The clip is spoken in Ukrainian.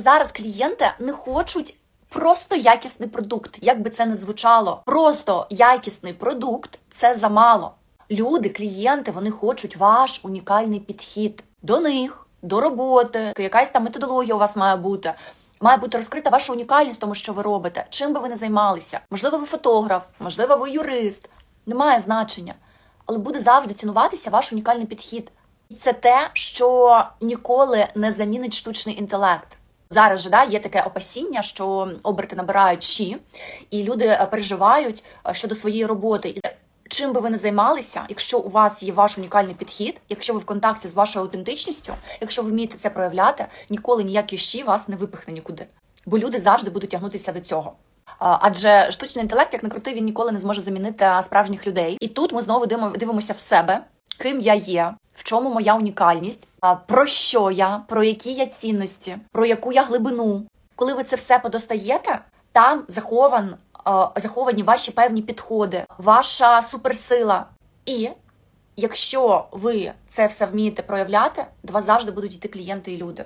Зараз клієнти не хочуть просто якісний продукт, як би це не звучало. Просто якісний продукт це замало. Люди, клієнти, вони хочуть ваш унікальний підхід до них, до роботи, якась там методологія у вас має бути. Має бути розкрита ваша унікальність, тому що ви робите. Чим би ви не займалися? Можливо, ви фотограф, можливо, ви юрист. Немає значення. Але буде завжди цінуватися ваш унікальний підхід. І це те, що ніколи не замінить штучний інтелект. Зараз же да, є таке опасіння, що оберти набирають щі, і люди е, переживають е, щодо своєї роботи. Чим би ви не займалися, якщо у вас є ваш унікальний підхід, якщо ви в контакті з вашою аутентичністю, якщо ви вмієте це проявляти, ніколи ніякі щі вас не випихне нікуди. Бо люди завжди будуть тягнутися до цього. Адже штучний інтелект, як не крути, він ніколи не зможе замінити справжніх людей. І тут ми знову дивимо- дивимося в себе, ким я є, в чому моя унікальність, про що я, про які я цінності, про яку я глибину. Коли ви це все подостаєте, там захован, заховані ваші певні підходи, ваша суперсила. І якщо ви це все вмієте проявляти, до вас завжди будуть йти клієнти і люди.